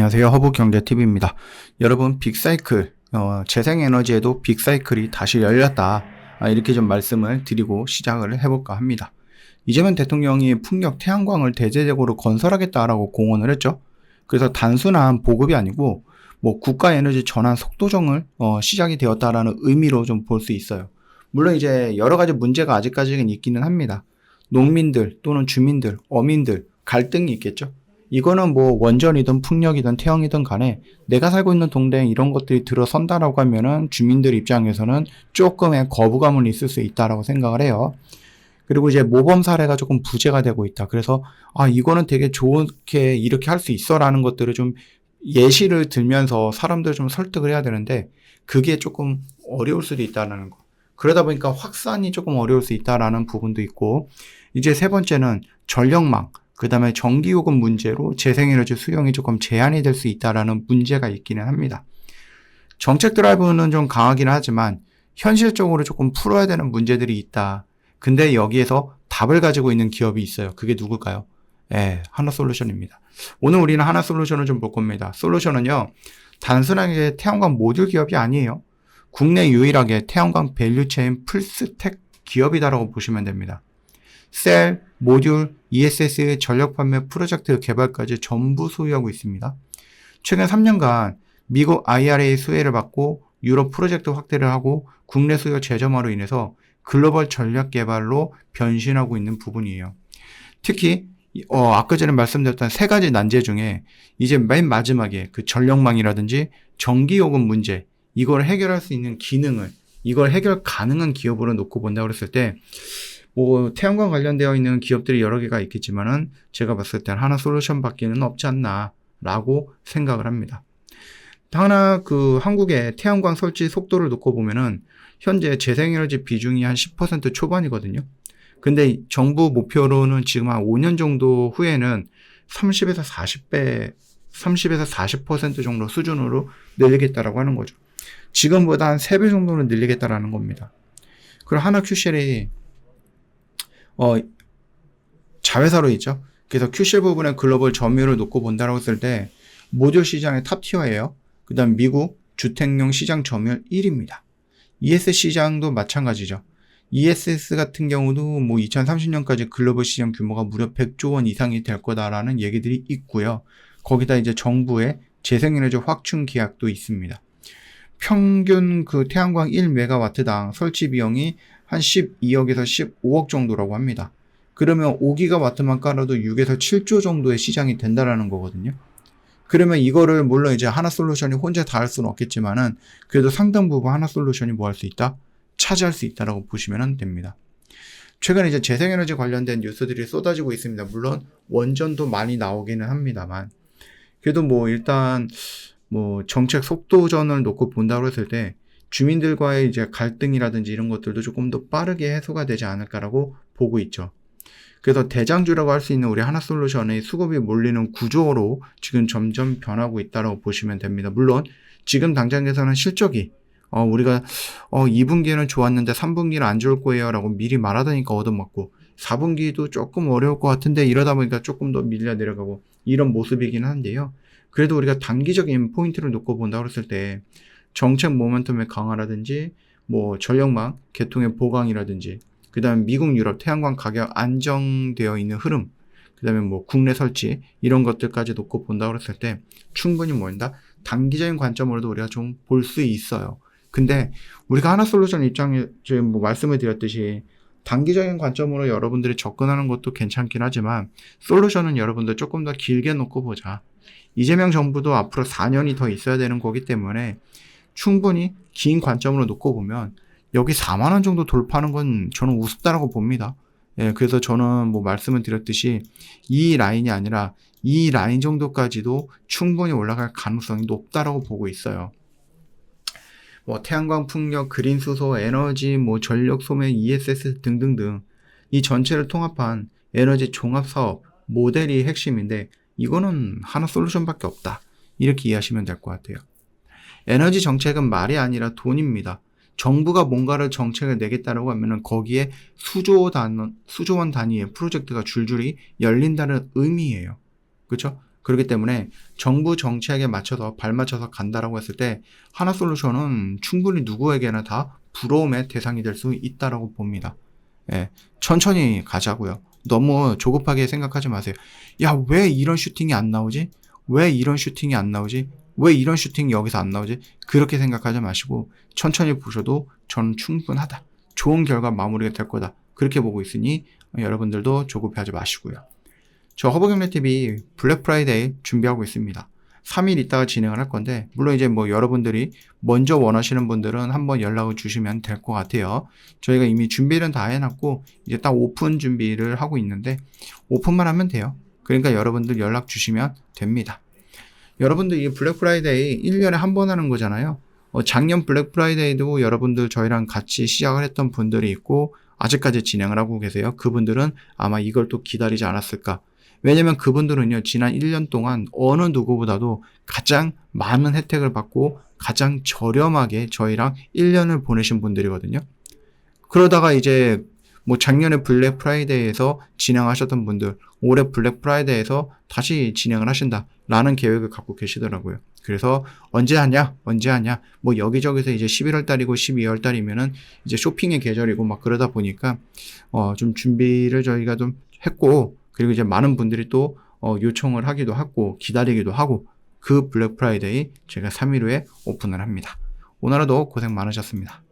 안녕하세요. 허브경제TV입니다. 여러분, 빅사이클, 어, 재생에너지에도 빅사이클이 다시 열렸다. 아, 이렇게 좀 말씀을 드리고 시작을 해볼까 합니다. 이재명 대통령이 풍력 태양광을 대대적으로 건설하겠다라고 공언을 했죠. 그래서 단순한 보급이 아니고 뭐 국가 에너지 전환 속도정을 어, 시작이 되었다라는 의미로 좀 볼 수 있어요. 물론 이제 여러 가지 문제가 아직까지는 있기는 합니다. 농민들 또는 주민들, 어민들 갈등이 있겠죠. 이거는 뭐 원전이든 풍력이든 태양이든 간에 내가 살고 있는 동네에 이런 것들이 들어선다라고 하면은 주민들 입장에서는 조금의 거부감은 있을 수 있다라고 생각을 해요. 그리고 이제 모범 사례가 조금 부재가 되고 있다. 그래서 아 이거는 되게 좋게 이렇게 할 수 있어라는 것들을 좀 예시를 들면서 사람들을 좀 설득을 해야 되는데 그게 조금 어려울 수도 있다는 거. 그러다 보니까 확산이 조금 어려울 수 있다라는 부분도 있고 이제 세 번째는 전력망. 그 다음에 전기요금 문제로 재생에너지 수용이 조금 제한이 될 수 있다라는 문제가 있기는 합니다. 정책 드라이브는 좀 강하긴 하지만 현실적으로 조금 풀어야 되는 문제들이 있다. 근데 여기에서 답을 가지고 있는 기업이 있어요. 그게 누굴까요? 예, 하나솔루션입니다. 오늘 우리는 하나솔루션을 좀 볼 겁니다. 솔루션은요, 단순하게 태양광 모듈 기업이 아니에요. 국내 유일하게 태양광 밸류체인 풀스택 기업이다라고 보시면 됩니다. 셀, 모듈, ESS 전력 판매 프로젝트 개발까지 전부 소유하고 있습니다. 최근 3년간 미국 IRA 수혜를 받고 유럽 프로젝트 확대를 하고 국내 수요 재점화로 인해서 글로벌 전략 개발로 변신하고 있는 부분이에요. 특히 어, 아까 전에 말씀드렸던 세 가지 난제 중에 이제 맨 마지막에 그 전력망이라든지 전기요금 문제 이걸 해결할 수 있는 기능을 이걸 해결 가능한 기업으로 놓고 본다고 그랬을 때 뭐 태양광 관련되어 있는 기업들이 여러 개가 있겠지만은 제가 봤을 때는 하나 솔루션밖에는 없지 않나라고 생각을 합니다. 하나 그 한국의 태양광 설치 속도를 놓고 보면은 현재 재생에너지 비중이 한 10% 초반이거든요. 근데 정부 목표로는 지금 한 5년 정도 후에는 30에서 40배, 30에서 40% 정도 수준으로 늘리겠다라고 하는 거죠. 지금보다 한 3배 정도는 늘리겠다라는 겁니다. 그리고 하나 큐쉘이 어, 자회사로 있죠. 그래서 큐쉘 부분에 글로벌 점유율을 놓고 본다라고 했을 때 모듈 시장의 탑티어예요. 그 다음 미국 주택용 시장 점유율 1위입니다. ES 시장도 마찬가지죠. ESS 같은 경우도 뭐 2030년까지 글로벌 시장 규모가 무려 100조 원 이상이 될 거다라는 얘기들이 있고요. 거기다 이제 정부의 재생에너지 확충 계약도 있습니다. 평균 그 태양광 1메가와트당 설치 비용이 한 12억에서 15억 정도라고 합니다. 그러면 5기가와트만 깔아도 6에서 7조 정도의 시장이 된다라는 거거든요. 그러면 이거를 물론 이제 하나 솔루션이 혼자 다 할 수는 없겠지만은 그래도 상당 부분 하나 솔루션이 뭐 할 수 있다? 차지할 수 있다라고 보시면 됩니다. 최근에 이제 재생에너지 관련된 뉴스들이 쏟아지고 있습니다. 물론 원전도 많이 나오기는 합니다만 그래도 뭐 일단 뭐 정책 속도전을 놓고 본다고 했을 때 주민들과의 이제 갈등이라든지 이런 것들도 조금 더 빠르게 해소가 되지 않을까라고 보고 있죠. 그래서 대장주라고 할 수 있는 우리 하나솔루션의 수급이 몰리는 구조로 지금 점점 변하고 있다고 보시면 됩니다. 물론 지금 당장에서는 실적이 어, 우리가 어, 2분기에는 좋았는데 3분기는 안 좋을 거예요라고 미리 말하다니까 얻어맞고 4분기도 조금 어려울 것 같은데 이러다 보니까 조금 더 밀려 내려가고 이런 모습이긴 한데요. 그래도 우리가 단기적인 포인트를 놓고 본다고 했을 때 정책 모멘텀의 강화라든지 뭐 전력망 개통의 보강이라든지 그다음에 미국 유럽 태양광 가격 안정되어 있는 흐름 그다음에 뭐 국내 설치 이런 것들까지 놓고 본다고 했을 때 충분히 뭐인다 단기적인 관점으로도 우리가 좀 볼 수 있어요. 근데 우리가 하나 솔루션 입장에 지금 뭐 말씀을 드렸듯이 단기적인 관점으로 여러분들이 접근하는 것도 괜찮긴 하지만 솔루션은 여러분들 조금 더 길게 놓고 보자. 이재명 정부도 앞으로 4년이 더 있어야 되는 거기 때문에 충분히 긴 관점으로 놓고 보면 여기 4만 원 정도 돌파하는 건 저는 우습다라고 봅니다. 예, 그래서 저는 뭐 말씀을 드렸듯이 이 라인이 아니라 이 라인 정도까지도 충분히 올라갈 가능성이 높다라고 보고 있어요. 뭐 태양광 풍력, 그린 수소, 에너지, 뭐 전력 소매, ESS 등등등 이 전체를 통합한 에너지 종합 사업 모델이 핵심인데 이거는 하나 솔루션밖에 없다. 이렇게 이해하시면 될 것 같아요. 에너지 정책은 말이 아니라 돈입니다. 정부가 뭔가를 정책을 내겠다라고 하면은 거기에 수조 단 수조원 단위의 프로젝트가 줄줄이 열린다는 의미예요. 그렇죠? 그렇기 때문에 정부 정책에 맞춰서 발맞춰서 간다라고 했을 때 하나 솔루션은 충분히 누구에게나 다 부러움의 대상이 될 수 있다라고 봅니다. 예, 천천히 가자고요. 너무 조급하게 생각하지 마세요. 야, 왜 이런 슈팅이 안 나오지? 왜 이런 슈팅이 안 나오지? 왜 이런 슈팅이 여기서 안 나오지? 그렇게 생각하지 마시고 천천히 보셔도 저는 충분하다. 좋은 결과 마무리가 될 거다. 그렇게 보고 있으니 여러분들도 조급해하지 마시고요. 저 허브경례TV 블랙 프라이데이 준비하고 있습니다. 3일 있다가 진행을 할 건데 물론 이제 뭐 여러분들이 먼저 원하시는 분들은 한번 연락을 주시면 될 것 같아요. 저희가 이미 준비는 다 해놨고 이제 딱 오픈 준비를 하고 있는데 오픈만 하면 돼요. 그러니까 여러분들 연락 주시면 됩니다. 여러분들 이 블랙 프라이데이 1년에 한 번 하는 거잖아요. 어, 작년 블랙 프라이데이도 여러분들 저희랑 같이 시작을 했던 분들이 있고 아직까지 진행을 하고 계세요. 그분들은 아마 이걸 또 기다리지 않았을까. 왜냐면 그분들은요, 지난 1년 동안 어느 누구보다도 가장 많은 혜택을 받고 가장 저렴하게 저희랑 1년을 보내신 분들이거든요. 그러다가 이제 뭐 작년에 블랙 프라이데이에서 진행하셨던 분들, 올해 블랙 프라이데이에서 다시 진행을 하신다라는 계획을 갖고 계시더라고요. 그래서 언제 하냐, 언제 하냐, 뭐 여기저기서 이제 11월 달이고 12월 달이면은 이제 쇼핑의 계절이고 막 그러다 보니까 어 좀 준비를 저희가 좀 했고 그리고 이제 많은 분들이 또 어, 요청을 하기도 하고 기다리기도 하고 그 블랙 프라이데이 제가 3일 후에 오픈을 합니다. 오늘 하루도 고생 많으셨습니다.